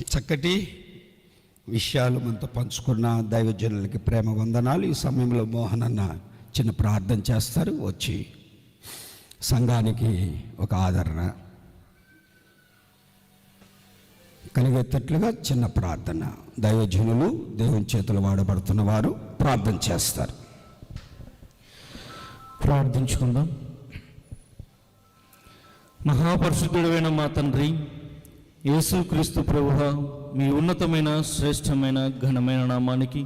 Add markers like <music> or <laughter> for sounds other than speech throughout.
చక్కటి విషయాలు మనతో పంచుకున్న దైవజనులకి ప్రేమ వందనాలు. ఈ సమయంలో మోహన్ అన్న చిన్న ప్రార్థన చేస్తారు. వచ్చి సంఘానికి ఒక ఆదరణ కలిగేటట్లుగా చిన్న ప్రార్థన. దైవజనులు దేవుని చేతులు వాడబడుతున్న వారు ప్రార్థన చేస్తారు. ప్రార్థించుకుందాం. మహాపరిశుద్ధుడైన మా తండ్రి యేసుక్రీస్తు ప్రభు మీ ఉన్నతమైన శ్రేష్టమైన ఘనమైన నామానికి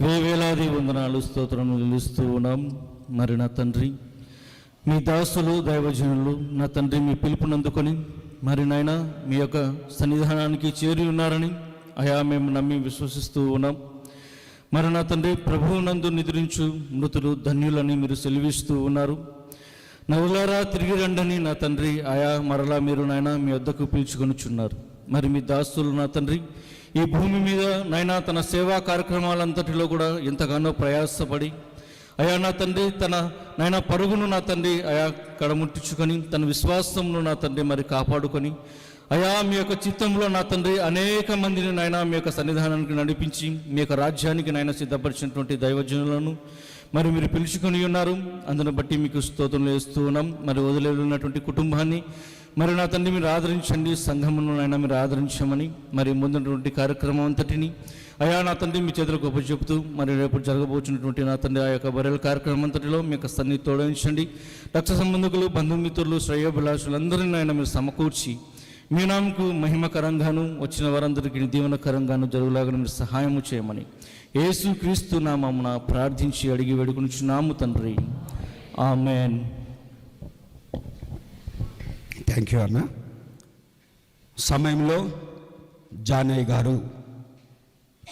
వేవేలాది వందనాలు స్తోత్రములు నిలుస్తూ ఉన్నాం. మరి నా తండ్రి మీ దాసులు దైవజనులు నా తండ్రి మీ పిలుపునందుకొని మరి నాయన మీ యొక్క సన్నిధానానికి చేరి ఉన్నారని అయా మేము నమ్మి విశ్వసిస్తూ ఉన్నాం. మరి నా తండ్రి ప్రభువునందు నిద్రించు మృతులు ధన్యులని మీరు సెలవిస్తూ ఉన్నారు. నవ్వులారా తిరిగి రండని నా తండ్రి. ఆయా మరలా మీరు నాయన మీ వద్దకు పిలుచుకొనిచున్నారు మరి మీ దాస్తులు నా తండ్రి ఈ భూమి మీద నాయన తన సేవా కార్యక్రమాలంతటిలో కూడా ఎంతగానో ప్రయాసపడి అయా నా తండ్రి తన నాయన పరుగును నా తండ్రి అయా కడముట్టించుకొని తన విశ్వాసంను నా తండ్రి మరి కాపాడుకొని అయా మీ యొక్క చిత్తంలో నా తండ్రి అనేక మందిని నాయన మీ యొక్క సన్నిధానానికి నడిపించి మీ యొక్క రాజ్యానికి నాయన సిద్ధపరిచినటువంటి దైవజనులను మరి మీరు పిలుచుకొని ఉన్నారు. అందును బట్టి మీకు స్తోత్రం వేస్తూ ఉన్నాం. మరి వదిలేఉన్నటువంటి కుటుంబాన్ని మరి నా తండ్రి మీరు ఆదరించండి. సంఘమును నాయన మీరు ఆదరించమని మరి ముందున్నటువంటి కార్యక్రమం అంతటిని అయా నా తండ్రి మీ చేతులకు గొప్ప చెబుతూ మరి రేపు జరగబోతున్నటువంటి నా తండ్రి ఆ యొక్క బరెల కార్యక్రమం అంతటిలో మీ యొక్క సన్ని తోడించండి రక్ష సంబంధికులు బంధుమిత్రులు శ్రేయోభిలాషులందరినీ ఆయన మీరు సమకూర్చి మీ నామకు మహిమకరంగాను వచ్చిన వారందరికీ దీవనకరంగాను జరుగులాగా మీరు సహాయము చేయమని. యేసు క్రీస్తు నామమున ప్రార్థించి అడిగి వేడుకునిచున్నాము తండ్రి. ఆమెన్. థ్యాంక్ యూ అన్న. సమయంలో జానయ్య గారు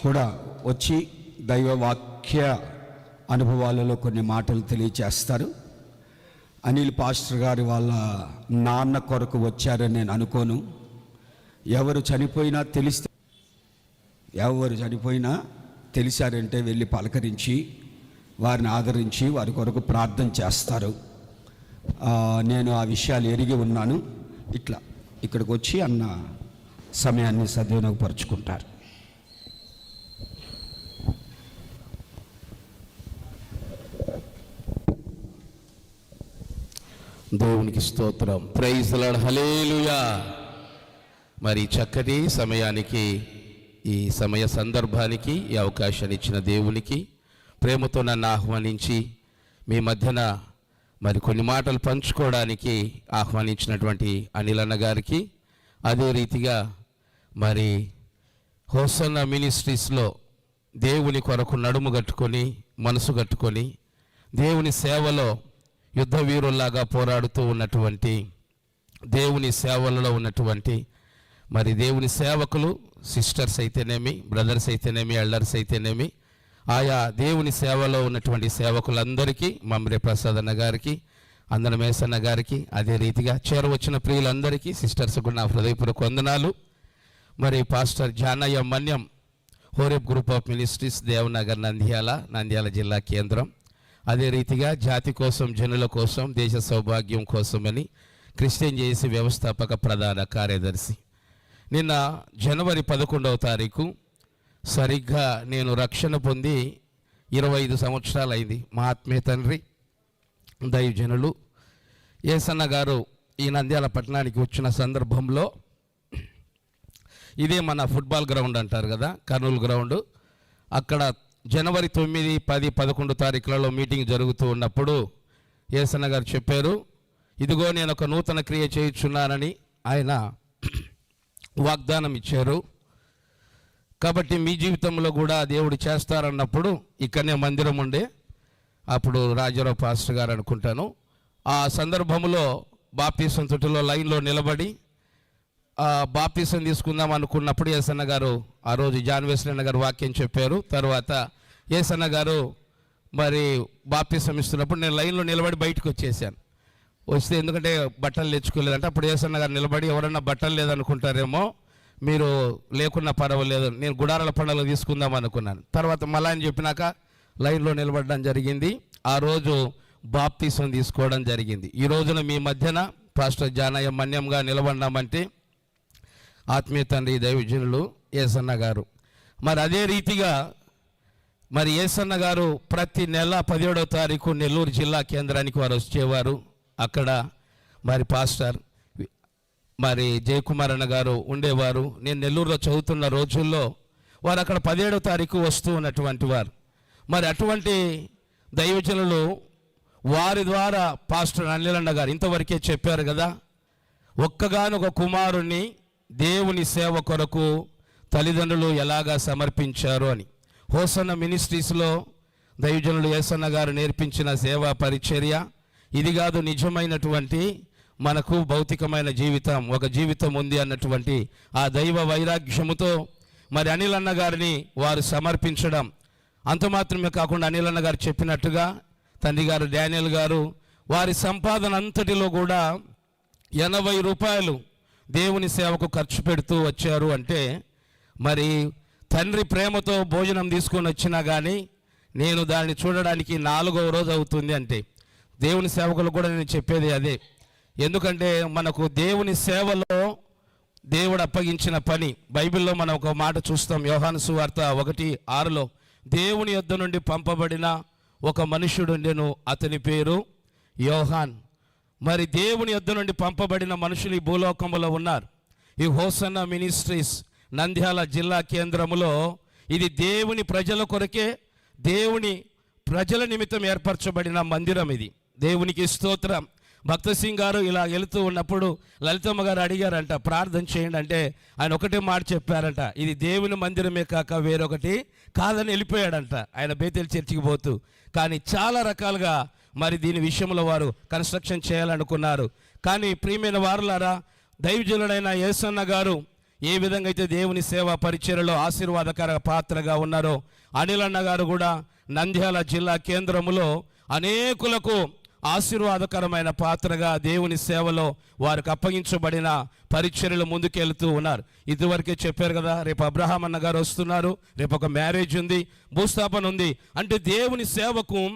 కూడా వచ్చి దైవ వాక్య అనుభవాలలో కొన్ని మాటలు తెలియచేస్తారు. అనిల్ పాస్టర్ గారి వాళ్ళ నాన్న కొరకు వచ్చారని నేను అనుకోను. ఎవరు చనిపోయినా తెలిస్తే ఎవరు చనిపోయినా తెలిసారంటే వెళ్ళి పలకరించి వారిని ఆదరించి వారి కొరకు ప్రార్థన చేస్తారు. నేను ఆ విషయాలు ఎరిగి ఉన్నాను. ఇట్లా ఇక్కడికి వచ్చి అన్న సమయాన్ని సద్వినియోగపరుచుకుంటారు. దేవునికి స్తోత్రం. ప్రైజ్ లాడ్ హలేలుయా మరి చక్కటి సమయానికి ఈ సమయ సందర్భానికి ఈ అవకాశాన్ని ఇచ్చిన దేవునికి ప్రేమతో నన్ను ఆహ్వానించి మీ మధ్యన మరి కొన్ని మాటలు పంచుకోవడానికి ఆహ్వానించినటువంటి అనిలన్న గారికి అదే రీతిగా మరి హోసన్న మినిస్ట్రీస్లో దేవుని కొరకు నడుము కట్టుకొని మనసు కట్టుకొని దేవుని సేవలో యుద్ధ వీరుల్లాగా పోరాడుతూ ఉన్నటువంటి దేవుని సేవలలో ఉన్నటువంటి మరి దేవుని సేవకులు సిస్టర్స్ అయితేనేమి బ్రదర్స్ అయితేనేమి ఎల్డర్స్ అయితేనేమి ఆయా దేవుని సేవలో ఉన్నటువంటి సేవకులందరికీ మమ్రే ప్రసాద్ అన్న గారికి అందన మేసన్న గారికి అదే రీతిగా చేరవచ్చిన ప్రియులందరికీ సిస్టర్స్కు నా హృదయపూర్వక వందనాలు. మరి pastor Janayya Manyam Horeb group of ministries Devanagar Nandyal Nandyal జిల్లా కేంద్రం. అదే రీతిగా జాతి కోసం జనుల కోసం దేశ సౌభాగ్యం కోసమని క్రిస్టియన్ జేసి వ్యవస్థాపక ప్రధాన కార్యదర్శి. నిన్న జనవరి పదకొండవ తారీఖు సరిగ్గా నేను రక్షణ పొంది ఇరవై ఐదు సంవత్సరాలు అయింది తండ్రి దైవజనులు ఏసన్న గారు ఈ నంద్యాల పట్టణానికి వచ్చిన సందర్భంలో ఇదే మన ఫుట్బాల్ గ్రౌండ్ అంటారు కదా కర్నూలు గ్రౌండ్. అక్కడ జనవరి తొమ్మిది పది పదకొండు తారీఖులలో మీటింగ్ జరుగుతూ ఉన్నప్పుడు ఏసన్న గారు చెప్పారు ఇదిగో నేను ఒక నూతన క్రియ చేయుచున్నానని ఆయన <clears throat> వాగ్దానం ఇచ్చారు. కాబట్టి మీ జీవితంలో కూడా దేవుడు చేస్తారన్నప్పుడు ఇక్కడనే మందిరం ఉండే అప్పుడు రాజారావు పాస్టర్ గారు అనుకుంటాను. ఆ సందర్భంలో బాప్తీసం తొట్టిలో లైన్లో నిలబడి బాప్తీసం తీసుకుందాం అనుకున్నప్పుడు ఏసన్న గారు ఆ రోజు జాన్ వెస్లన్న గారు వాక్యం చెప్పారు. తర్వాత ఏసన్న గారు మరి బాప్తీసం ఇస్తున్నప్పుడు నేను లైన్లో నిలబడి బయటకు వచ్చేసాను. వస్తే ఎందుకంటే బట్టలు తెచ్చుకోలేదంటే అప్పుడు ఏసన్న గారు నిలబడి ఎవరన్నా బట్టలు లేదనుకుంటారేమో మీరు లేకున్నా పర్వాలేదు నేను గుడారాల పండుగలు తీసుకుందాం అనుకున్నాను. తర్వాత మళ్ళా అని చెప్పినాక లైన్లో నిలబడడం జరిగింది. ఆ రోజు బాప్తీసం తీసుకోవడం జరిగింది. ఈ రోజున మీ మధ్యన పాస్టర్ జానయ్య మన్యంగా నిలబడినామంటే ఆత్మీయ తండ్రి దైవజనులు ఏసన్న గారు. మరి అదే రీతిగా మరి ఏసన్న గారు ప్రతి నెల పదిహేడవ తారీఖు నెల్లూరు జిల్లా కేంద్రానికి వారు వచ్చేవారు. అక్కడ మరి పాస్టర్ మరి జయకుమార్ అన్న గారు ఉండేవారు. నేను నెల్లూరులో చదువుతున్న రోజుల్లో వారు అక్కడ పదిహేడవ తారీఖు వస్తూ ఉన్నటువంటి వారు. మరి అటువంటి దైవజనులు వారి ద్వారా పాస్టర్ అనిలన్న గారు ఇంతవరకే చెప్పారు కదా ఒక్కగానొక కుమారుణ్ణి దేవుని సేవ కొరకు తల్లిదండ్రులు ఎలాగా సమర్పించారు అని. హోసన్న మినిస్ట్రీస్లో దైవజనులు ఏసన్న గారు నేర్పించిన సేవా పరిచర్య ఇది కాదు నిజమైనటువంటి మనకు భౌతికమైన జీవితం ఒక జీవితం ఉంది అన్నటువంటి ఆ దైవ వైరాగ్యముతో మరి అనిల్ అన్న గారిని వారు సమర్పించడం. అంత మాత్రమే కాకుండా అనిల్ అన్న గారు చెప్పినట్టుగా తండ్రి గారు డానియల్ గారు వారి సంపాదన అంతటిలో కూడా ఎనభై రూపాయలు దేవుని సేవకు ఖర్చు పెడుతూ వచ్చారు అంటే మరి తండ్రి ప్రేమతో భోజనం తీసుకొని వచ్చినా కానీ నేను దాన్ని చూడడానికి నాలుగవ రోజు అవుతుంది అంటే దేవుని సేవకులు కూడా నేను చెప్పేది అదే. ఎందుకంటే మనకు దేవుని సేవలో దేవుడు అప్పగించిన పని బైబిల్లో మనం ఒక మాట చూస్తాం యోహాను సువార్త ఒకటి ఆరులో దేవుని యొద్ద నుండి పంపబడిన ఒక మనుషుడు నేను అతని పేరు యోహాన్. మరి దేవుని యొద్ద నుండి పంపబడిన మనుషులు ఈ భూలోకంలో ఉన్నారు. ఈ హోసన్న మినిస్ట్రీస్ నంద్యాల జిల్లా కేంద్రములో ఇది దేవుని ప్రజల కొరకే దేవుని ప్రజల నిమిత్తం ఏర్పరచబడిన మందిరం ఇది. దేవునికి స్తోత్రం. భక్త సింగ్ గారు ఇలా వెళుతూ ఉన్నప్పుడు లలితమ్మ గారు అడిగారంట ప్రార్థన చేయండి అంటే ఆయన ఒకటే మాట చెప్పారంట ఇది దేవుని మందిరమే కాక వేరొకటి కాదని వెళ్ళిపోయాడంట. ఆయన బేతేల్ చర్చికి పోతూ. కానీ చాలా రకాలుగా మరి దీని విషయంలో వారు కన్స్ట్రక్షన్ చేయాలనుకున్నారు. కానీ ప్రియమైన వారులారా దైవజనుడైన యేసన్న గారు ఏ విధంగా అయితే దేవుని సేవా పరిచయలో ఆశీర్వాదకర పాత్రగా ఉన్నారో అనిలన్న గారు కూడా నంద్యాల జిల్లా కేంద్రములో అనేకులకు ఆశీర్వాదకరమైన పాత్రగా దేవుని సేవలో వారికి అప్పగించబడిన పరిచర్యలు ముందుకెళ్తూ ఉన్నారు. ఇదివరకే చెప్పారు కదా రేపు అబ్రహాం అన్న గారు వస్తున్నారు రేపు ఒక మ్యారేజ్ ఉంది భూస్థాపన ఉంది. అంటే దేవుని సేవకు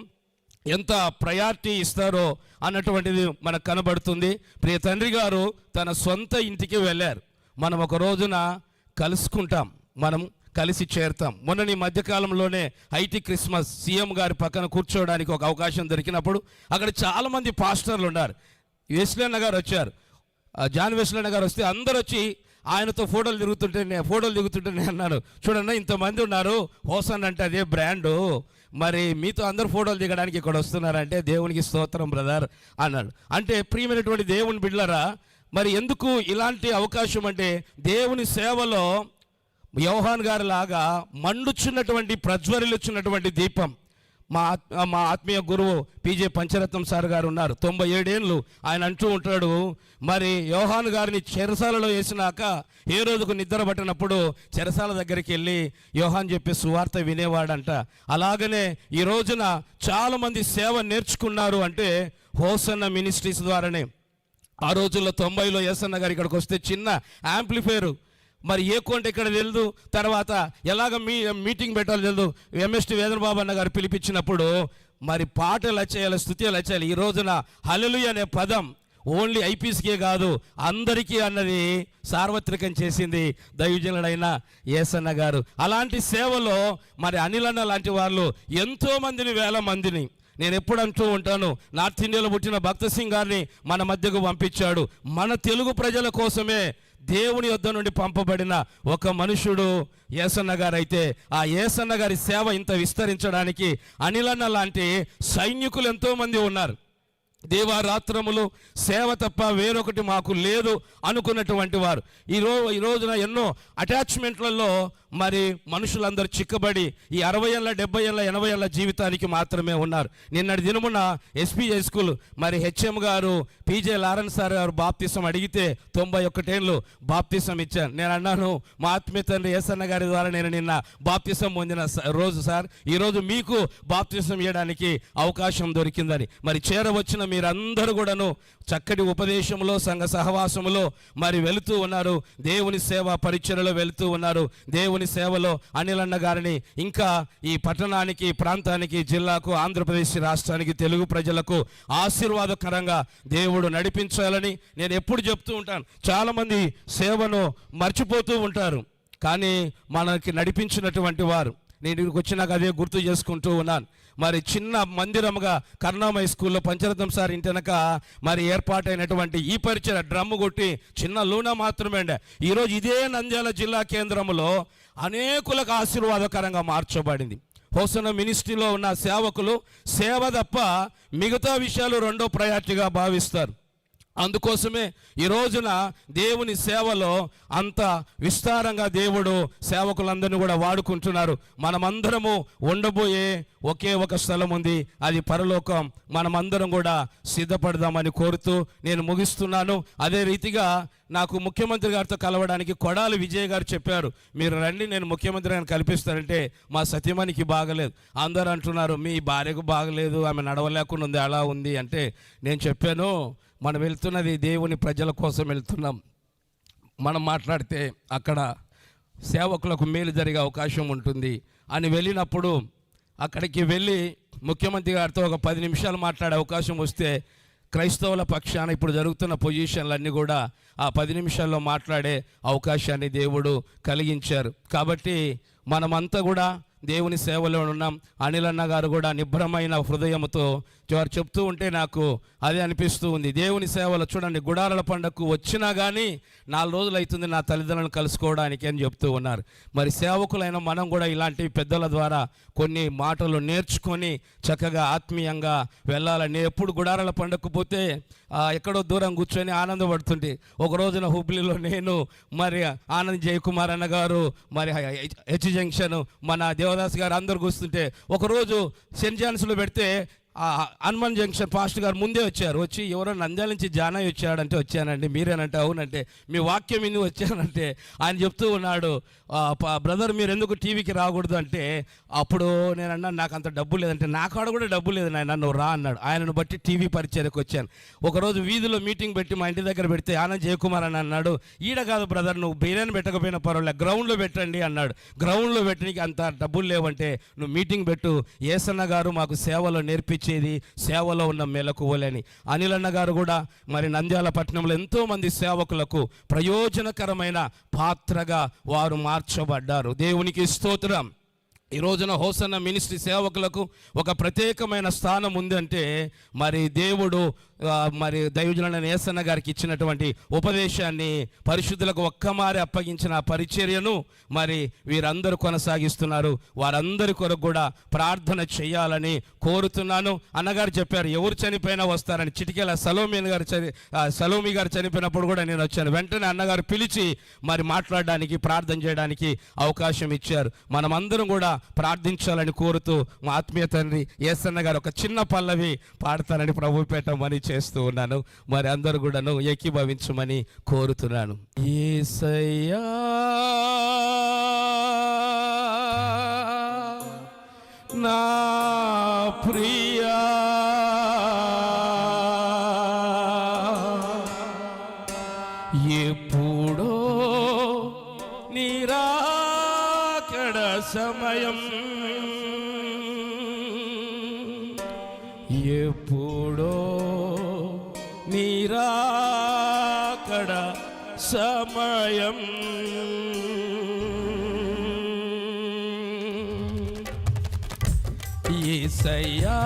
ఎంత ప్రయారిటీ ఇస్తారో అన్నటువంటిది మనకు కనబడుతుంది. ప్రియ తండ్రి గారు తన సొంత ఇంటికి వెళ్ళారు. మనం ఒక రోజున కలుసుకుంటాం. మనం కలిసి చేరుతాం. మొన్న ఈ మధ్యకాలంలోనే ఐటీ క్రిస్మస్ సీఎం గారి పక్కన కూర్చోవడానికి ఒక అవకాశం దొరికినప్పుడు అక్కడ చాలామంది పాస్టర్లు ఉన్నారు. వెస్లన్న గారు వచ్చారు. జాన్ వెస్లన్న గారు వస్తే అందరు వచ్చి ఆయనతో ఫోటోలు దిగుతుంటే ఫోటోలు దిగుతుంటే నేను అన్నాను చూడండి ఇంతమంది ఉన్నారు. హోసన్ అంటే అదే బ్రాండు. మరి మీతో అందరు ఫోటోలు దిగడానికి ఇక్కడ వస్తున్నారంటే దేవునికి స్తోత్రం బ్రదర్ అన్నాడు. అంటే ప్రియమైనటువంటి దేవుని బిడ్లరా మరి ఎందుకు ఇలాంటి అవకాశం అంటే దేవుని సేవలో యోహాన్ గారి లాగా మండుచున్నటువంటి ప్రజ్వరిల్లుచున్నటువంటి దీపం. మా మా ఆత్మీయ గురువు పీజే పంచరత్నం సార్ గారు ఉన్నారు. తొంభై ఏడేళ్ళు ఆయన అంటూ ఉంటాడు మరి యోహాన్ గారిని చెరసాలలో వేసినాక ఏ రోజుకు నిద్ర పట్టినప్పుడు చెరసాల దగ్గరికి వెళ్ళి యోహాన్ చెప్పే సువార్త వినేవాడంట. అలాగనే ఈ రోజున చాలామంది సేవ నేర్చుకున్నారు అంటే హోసన్న మినిస్ట్రీస్ ద్వారానే. ఆ రోజుల్లో తొంభైలో ఎస్ఎన్న గారు ఇక్కడికి వస్తే చిన్న యాంప్లిఫైరు మరి ఏ కోంట ఇక్కడ తెలియదు తర్వాత ఎలాగ మీ మీటింగ్ పెట్టాలో తెలియదు ఎంఎస్టీ వేదనబాబు అన్న గారు పిలిపించినప్పుడు మరి పాటలు వచ్చేయాలి స్థుతి వచ్చేయాలి. ఈ రోజున హలలు అనే పదం ఓన్లీ ఐపీఎస్కే కాదు అందరికీ అన్నది సార్వత్రికం చేసింది దైవజనుడైన ఏసన్న గారు. అలాంటి సేవలో మరి అనిలన్న లాంటి వాళ్ళు ఎంతో మందిని వేల మందిని నేను ఎప్పుడు అంటూ ఉంటాను. నార్త్ ఇండియాలో పుట్టిన భక్త సింగ్ గారిని మన మధ్యకు పంపించాడు. మన తెలుగు ప్రజల కోసమే దేవుని యొద్ద నుండి పంపబడిన ఒక మనుషుడు ఏసన్న గారు అయితే ఆ ఏసన్న గారి సేవ ఇంత విస్తరించడానికి అనిలన్న లాంటి సైనికులు ఎంతోమంది ఉన్నారు. దేవారాత్రములు సేవ తప్ప వేరొకటి మాకు లేదు అనుకున్నటువంటి వారు. ఈ రో ఈ రోజున ఎన్నో అటాచ్మెంట్లలో మరి మనుషులందరూ చిక్కబడి ఈ అరవై ఏళ్ళ డెబ్బై ఏళ్ళ ఎనభై ఏళ్ళ జీవితానికి మాత్రమే ఉన్నారు. నిన్నటి దినమున ఎస్పీ హై స్కూల్ మరి హెచ్ఎం గారు పీజే లారెన్స్ సార్ గారు బాప్తిసం అడిగితే తొంభై ఒకటేళ్ళు బాప్తిసం ఇచ్చాను నేను అన్నాను మా ఆత్మీయ తండ్రి ఏసన్న గారి ద్వారా నేను నిన్న బాప్తిసం పొందిన రోజు సార్. ఈరోజు మీకు బాప్తిసం ఇవ్వడానికి అవకాశం దొరికిందని. మరి చేరవచ్చిన మీరందరూ కూడాను చక్కటి ఉపదేశంలో సంఘ సహవాసములో మరి వెళుతూ ఉన్నారు. దేవుని సేవా పరిచయలో వెళుతూ ఉన్నారు. దేవుని దేవుని సేవలో అనిలన్న గారిని ఇంకా ఈ పట్టణానికి ప్రాంతానికి జిల్లాకు ఆంధ్రప్రదేశ్ రాష్ట్రానికి తెలుగు ప్రజలకు ఆశీర్వాదకరంగా దేవుడు నడిపించాలని నేను ఎప్పుడు చెప్తూ ఉంటాను. చాలామంది సేవను మర్చిపోతూ ఉంటారు కానీ మనకి నడిపించినటువంటి వారు. నేను ఇక్కడికి వచ్చినాక అదే గుర్తు చేసుకుంటూ ఉన్నాను. మరి చిన్న మందిరముగా కరుణామయ స్కూల్లో పంచరథం సార్ ఇంటి వెనక మరి ఏర్పాటైనటువంటి ఈ పరిచయ డ్రమ్ము కొట్టి చిన్న లూన మాత్రమే అండి. ఈరోజు ఇదే నంద్యాల జిల్లా కేంద్రంలో అనేకులకు ఆశీర్వాదకరంగా మార్చబడింది. హోసన మినిస్ట్రీలో ఉన్న సేవకులు సేవ తప్ప మిగతా విషయాలు రెండో ప్రయారిటీగా భావిస్తారు. అందుకోసమే ఈ రోజున దేవుని సేవలో అంత విస్తారంగా దేవుడు సేవకులందరినీ కూడా వాడుకుంటున్నారు. మనమందరము ఉండబోయే ఒకే ఒక స్థలం ఉంది. అది పరలోకం. మనమందరం కూడా సిద్ధపడదామని కోరుతూ నేను ముగిస్తున్నాను. అదే రీతిగా నాకు ముఖ్యమంత్రి గారితో కలవడానికి కొడాలి విజయ్ గారు చెప్పారు. మీరు రండి నేను ముఖ్యమంత్రి గారిని కల్పిస్తానంటే మా సత్యమణికి బాగలేదు. అందరూ అంటున్నారు మీ భార్యకు బాగలేదు ఆమె నడవలేకుండా ఉంది అలా ఉంది అంటే నేను చెప్పాను మనం వెళ్తున్నది దేవుని ప్రజల కోసం వెళ్తున్నాం. మనం మాట్లాడితే అక్కడ సేవకులకు మేలు జరిగే అవకాశం ఉంటుంది. అని వెళ్ళినప్పుడు అక్కడికి వెళ్ళి ముఖ్యమంత్రి గారితో ఒక పది నిమిషాలు మాట్లాడే అవకాశం వస్తే క్రైస్తవుల పక్షాన ఇప్పుడు జరుగుతున్న పొజిషన్లన్నీ కూడా ఆ పది నిమిషాల్లో మాట్లాడే అవకాశాన్ని దేవుడు కలిగించారు. కాబట్టి మనమంతా కూడా దేవుని సేవలో ఉన్నాం. అనిలన్న గారు కూడా నిభ్రమైన హృదయంతో వారు చెప్తూ ఉంటే నాకు అదే అనిపిస్తూ ఉంది. దేవుని సేవలో చూడండి గుడారల పండగకు వచ్చినా కానీ నాలుగు రోజులు అవుతుంది నా తల్లిదండ్రులను కలుసుకోవడానికి అని చెప్తూ ఉన్నారు. మరి సేవకులైన మనం కూడా ఇలాంటి పెద్దల ద్వారా కొన్ని మాటలు నేర్చుకొని చక్కగా ఆత్మీయంగా వెళ్ళాలని నేను ఎప్పుడు గుడారాల పండగకు పోతే ఎక్కడో దూరం కూర్చొని ఆనందపడుతుంది ఒక రోజున హుబ్లీలో నేను మరి ఆనంద్ జయకుమార్ అన్న గారు మరి హెచ్ జంక్షన్ మన దేవదాస్ గారు అందరు కూర్చుంటే ఒకరోజు సెంట్ జాన్స్లో పెడితే హనుమాన్ జంక్షన్ పాస్ట్ గారు ముందే వచ్చారు. వచ్చి ఎవరో నంద్యాల నుంచి జానయ్య వచ్చాడంటే వచ్చానండి. మీరేనంటే అవునంటే మీ వాక్యం ఇన్ని వచ్చానంటే ఆయన చెప్తూ ఉన్నాడు బ్రదర్ మీరు ఎందుకు టీవీకి రాకూడదు? అంటే అప్పుడు నేను అన్నాను నాకు అంత డబ్బు లేదంటే నా కాడ కూడా డబ్బు లేదు నాయన నువ్వు రా అన్నాడు. ఆయనను బట్టి టీవీ పరిచయకు వచ్చాను. ఒకరోజు వీధిలో మీటింగ్ పెట్టి మా ఇంటి దగ్గర పెడితే ఆనంద్ జయకుమార్ అని అన్నాడు. ఈడ కాదు బ్రదర్ నువ్వు బిర్యానీ పెట్టకపోయినా పర్వాలేదు గ్రౌండ్లో పెట్టండి అన్నాడు. గ్రౌండ్లో పెట్టడానికి అంత డబ్బులు లేవంటే నువ్వు మీటింగ్ పెట్టు. ఏసన్న గారు మాకు సేవలో ఇచ్చేది సేవలో ఉన్న మెలకువలని. అనిలన్న గారు కూడా మరి నంద్యాల పట్టణంలో ఎంతోమంది సేవకులకు ప్రయోజనకరమైన పాత్రగా వారు మార్చబడ్డారు. దేవునికి స్తోత్రం. ఈ రోజున హోసన్న మినిస్ట్రీ సేవకులకు ఒక ప్రత్యేకమైన స్థానం ఉందంటే మరి దేవుడు మరి దైవజనులైన ఏసన్న గారికి ఇచ్చినటువంటి ఉపదేశాన్ని పరిశుద్ధులకు ఒక్కమారి అప్పగించిన పరిచర్యను మరి వీరందరూ కొనసాగిస్తున్నారు. వారందరి కొరకు కూడా ప్రార్థన చేయాలని కోరుతున్నాను. అన్నగారు చెప్పారు ఎవరు చనిపోయినా వస్తారని. చిటికెల సలోమీన్ గారు చని సలోమి గారు చనిపోయినప్పుడు కూడా నేను వచ్చాను. వెంటనే అన్నగారు పిలిచి మరి మాట్లాడడానికి ప్రార్థన చేయడానికి అవకాశం ఇచ్చారు. మనమందరం కూడా ప్రార్థించాలని కోరుతూ మా ఆత్మీయ తండ్రి ఏసన్న గారు ఒక చిన్న పల్లవి పాడతానని ప్రభు పెట్టమని చేస్తూ ఉన్నాను. మరి అందరూ కూడాను ఏకీభవించమని కోరుతున్నాను. ఏసయ్యా నా ప్రియా ఎప్పుడో నీరా సమయం ఎప్పుడో నీరాకడ సమయం. ఏసయ్యా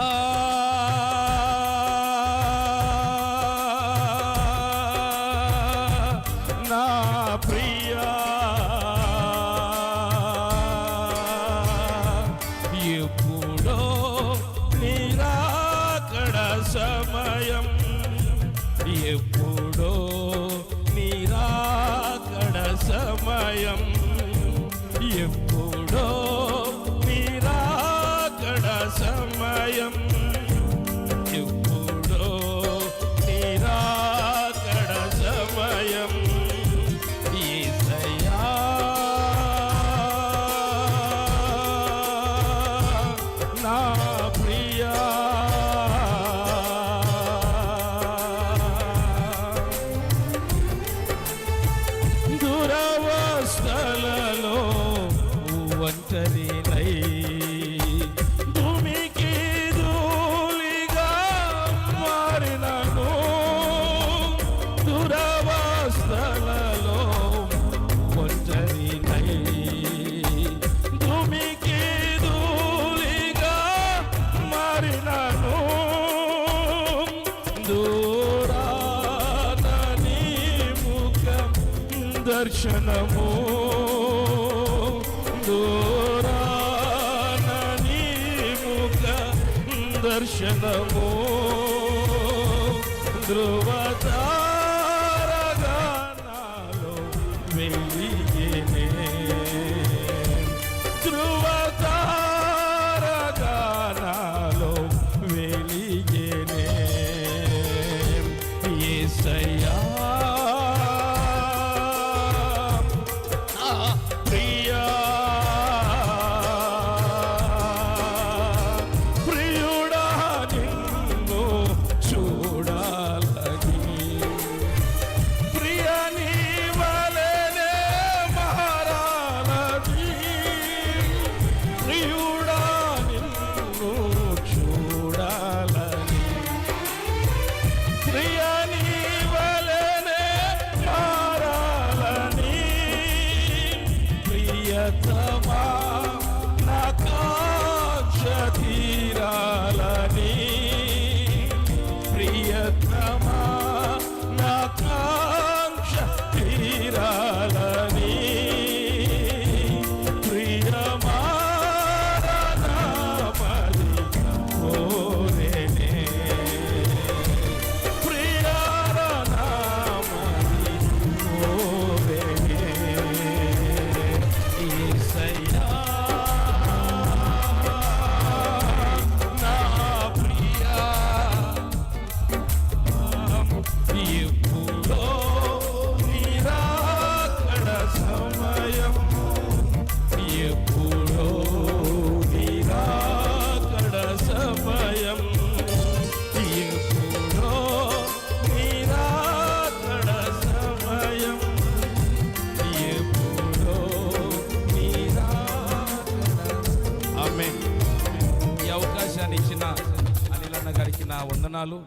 దర్శనము దూరాన ముఖ దర్శనము ధ్రువతారగా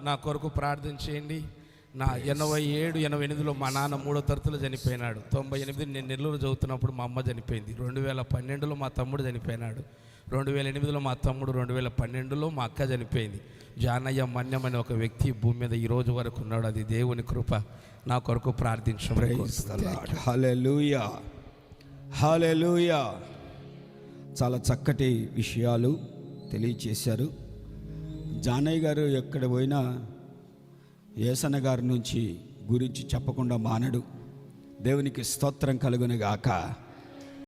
నా కొరకు ప్రార్థన చేయండి. నా ఎనభై ఏడు ఎనభై ఎనిమిదిలో మా నాన్న మూడో తరగతిలో చనిపోయినాడు. తొంభై ఎనిమిది నేను నెల్లూరు చదువుతున్నప్పుడు మా అమ్మ చనిపోయింది. రెండు వేల పన్నెండులో మా తమ్ముడు చనిపోయినాడు. రెండు వేల ఎనిమిదిలో మా తమ్ముడు రెండు వేల పన్నెండులో మా అక్క చనిపోయింది. జానయ్య మన్యం అనే ఒక వ్యక్తి భూమి మీద ఈ రోజు వరకు ఉన్నాడు. అది దేవుని కృప. నా కొరకు ప్రార్థించడం చాలా చక్కటి విషయాలు తెలియచేశారు. జానయ్య గారు ఎక్కడ పోయినా ఏసన్న గారి నుంచి గురించి చెప్పకుండా మానడు. దేవునికి స్తోత్రం కలుగునగాక.